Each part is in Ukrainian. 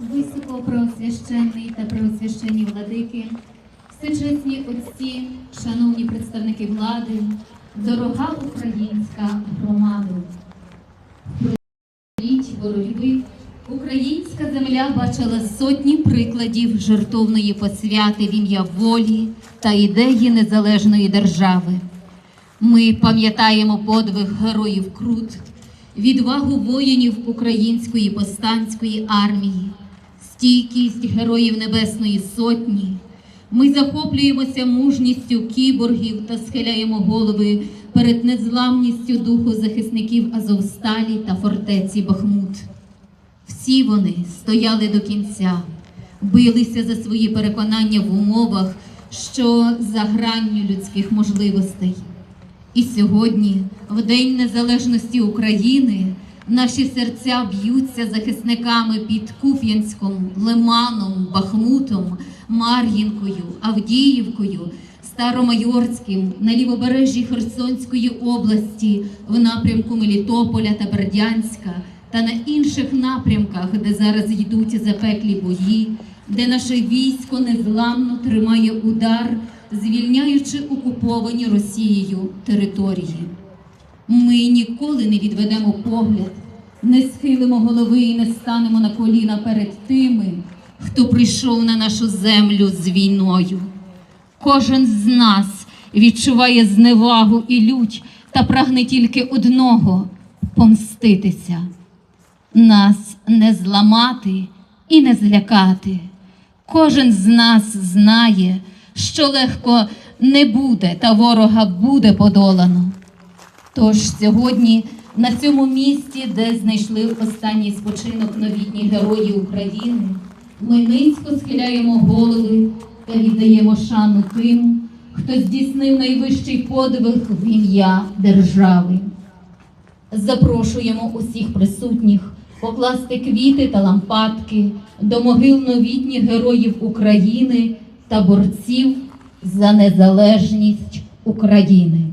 Високопросвященний та преосвященні владики, всечесні отці, шановні представники влади, дорога українська громада. Українська земля бачила сотні прикладів жертовної посвяти в ім'я волі та ідеї незалежної держави. Ми пам'ятаємо подвиг героїв Крут, відвагу воїнів Української повстанської армії, стійкість героїв Небесної Сотні. Ми захоплюємося мужністю кіборгів та схиляємо голови перед незламністю духу захисників Азовсталі та фортеці Бахмут. Всі вони стояли до кінця, билися за свої переконання в умовах, що за гранню людських можливостей. І сьогодні, в День Незалежності України, наші серця б'ються захисниками під Куп'янськом, Лиманом, Бахмутом, Мар'їнкою, Авдіївкою, Старомайорським, на лівобережжі Херсонської області, в напрямку Мелітополя та Бердянська та на інших напрямках, де зараз йдуть запеклі бої, де наше військо незламно тримає удар, звільняючи окуповані Росією території. Ми ніколи не відведемо погляд, не схилимо голови і не станемо на коліна перед тими, хто прийшов на нашу землю з війною. Кожен з нас відчуває зневагу і лють та прагне тільки одного помститися. Нас не зламати і не злякати. Кожен з нас знає, що легко не буде, та ворога буде подолано. Тож сьогодні на цьому місці, де знайшли останній спочинок новітні герої України, ми низько схиляємо голови та віддаємо шану тим, хто здійснив найвищий подвиг в ім'я держави. Запрошуємо усіх присутніх покласти квіти та лампадки до могил новітніх героїв України та борців за незалежність України.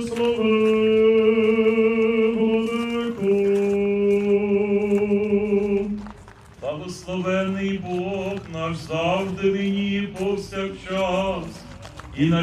Благослови. Благословений Бог наш завжди нині повсякчас і на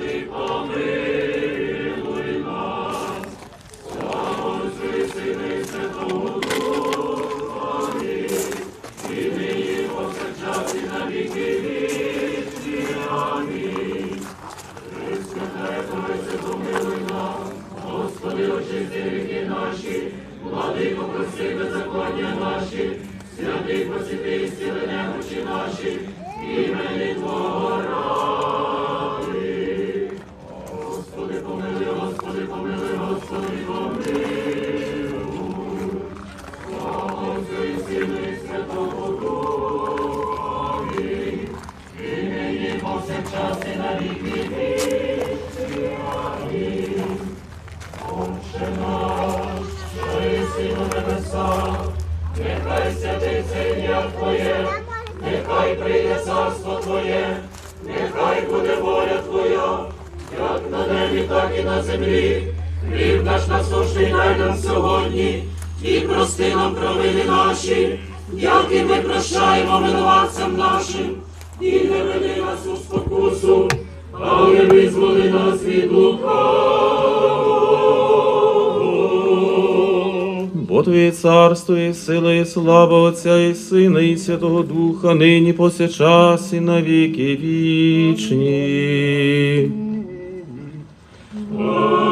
Нехай святиться ім'я нехай прийде царство Твоє, нехай буде воля Твоя, як на небі, так і на землі. Хліб наш насущний дай нам сьогодні, і прости нам провини наші, як і ми прощаємо винуватцям нашим, і не веди нас у спокусу, але визволи нас від лукавого. Бо Твоє царство і сила, і слава Отця і Сина, і Святого Духа, нині повсякчас і на віки вічні. Духами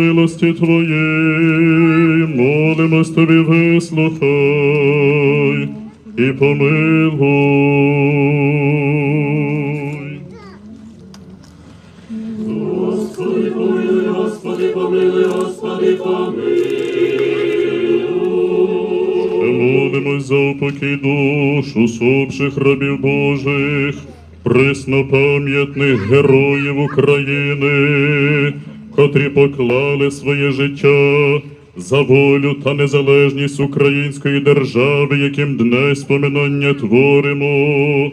милості Твоєї, молимось Тобі, вислухай і помилуй. Господи, помилуй, Господи, помилуй, Господи, помилуй. Молимось за упокій душ усопших рабів Божих, преснопам'ятних героїв України, котрі поклали своє життя за волю та незалежність української держави, яким дне споминання творимо,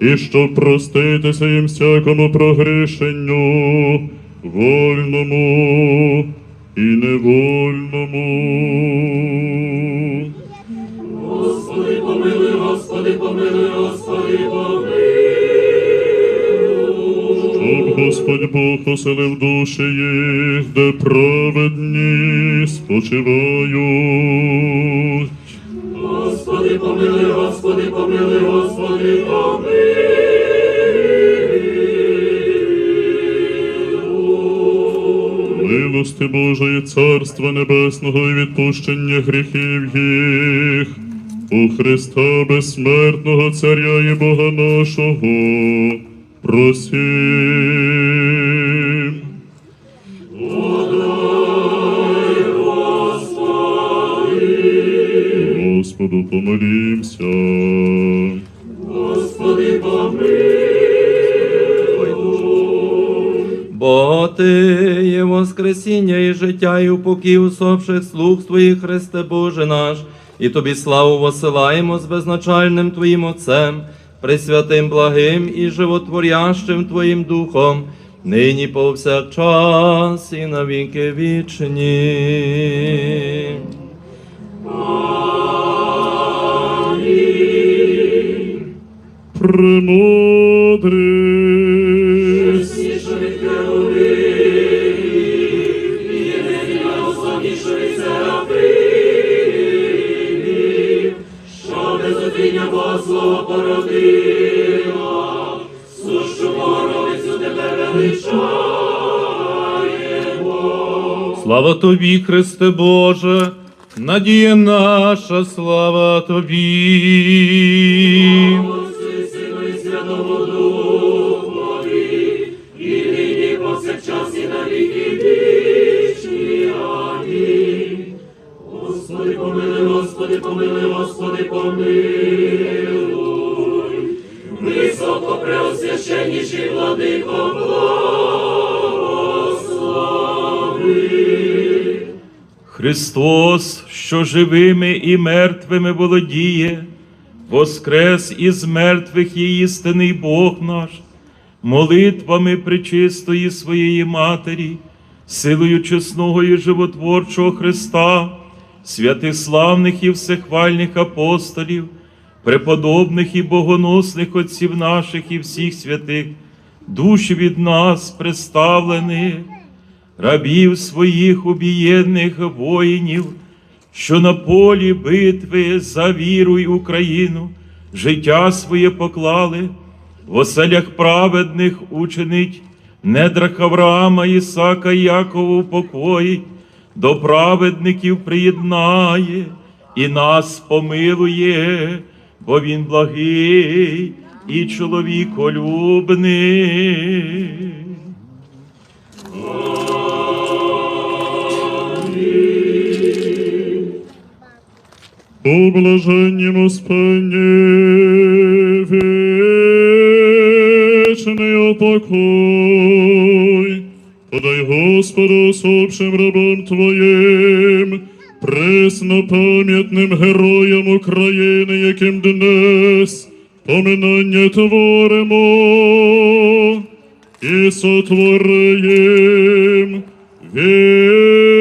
і щоб проститися їм всякому прогрішенню, вольному і невольному. Господи, помилуй, Господи, помилуй, Господи, помилуй. Щоб Господь Бог оселив душі їх, де праведні спочивають. Господи, помилуй, Господи, помилуй, Господи, помилуй. Милости Божої, Царства Небесного і відпущення гріхів їх. У Христа безсмертного Царя і Бога нашого. Просім. Господу помолімся. Господи, помилуй. Бо Ти є воскресіння і життя, і упокій усопших слуг Твоїх, Христе Боже наш, і Тобі славу посилаємо з безначальним Твоїм Отцем, пресвятим благим і животворящим Твоїм Духом, нині повсякчас і на віки вічні. Премудрість. Бога породила, сущу Богородицю тебе величаємо. Слава тобі, Христе Боже, надія наша, слава тобі. Отцю Сину і Святому помилуй, Господи, помилуй, Господи, помилуй. Високо преосвященніший владико, благослови. Христос, що живими і мертвими володіє, воскрес із мертвих є істинний Бог наш, молитвами пречистої своєї Матері, силою чесного і животворчого Христа, святих славних і всехвальних апостолів, преподобних і богоносних отців наших і всіх святих, душі від нас представлених рабів своїх убієнних воїнів, що на полі битви за віру й Україну життя своє поклали, в оселях праведних учинить, недрах Авраама, Ісака, і Якова упокоїть, до праведників приєднає і нас помилує, бо Він благий і чоловіколюбний. У блаженнім успенні вічний упокой. Подай Господу усопшим рабам Твоїм, преснопам'ятним героям України, яким днес поминання творимо. І сотворим вічною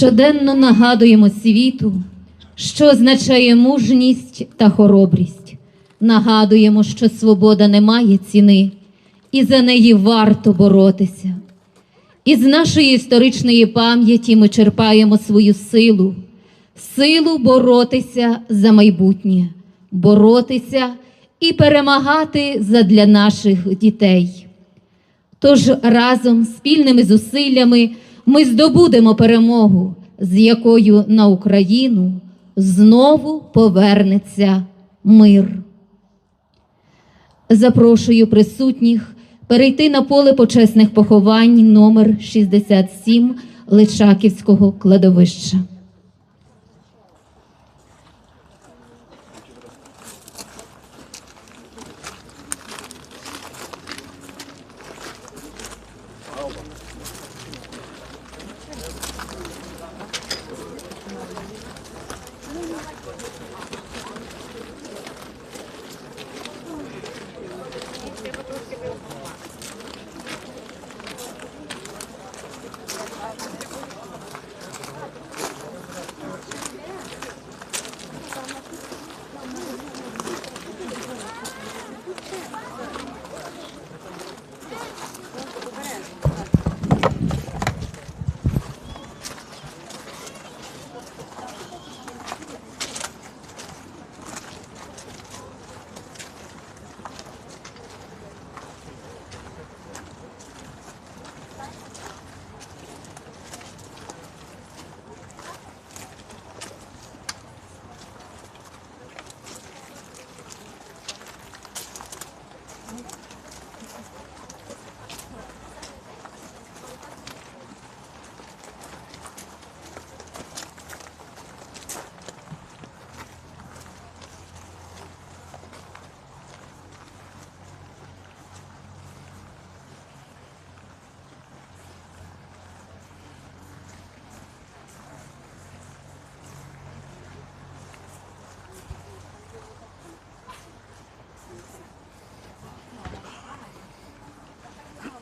щоденно нагадуємо світу, що означає мужність та хоробрість. Нагадуємо, що свобода не має ціни, і за неї варто боротися. Із нашої історичної пам'яті ми черпаємо свою силу, силу боротися за майбутнє, боротися і перемагати задля наших дітей. Тож разом спільними зусиллями ми здобудемо перемогу, з якою на Україну знову повернеться мир. Запрошую присутніх перейти на поле почесних поховань номер 67 Личаківського кладовища.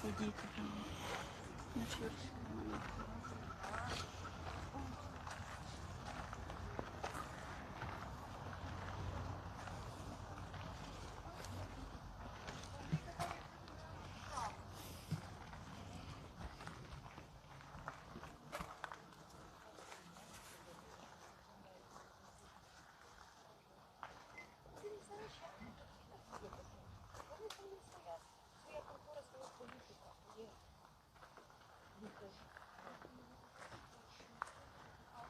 свої діти. На чорті.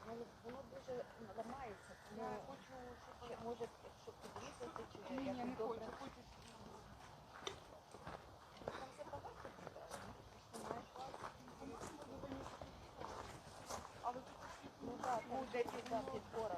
Воно, дуже ламається, я хочу, щоб може, щоб підрізати, чи Ні, не добре. хочу, хочу. Там буде, ну, Ну так, ну, де під, підбора.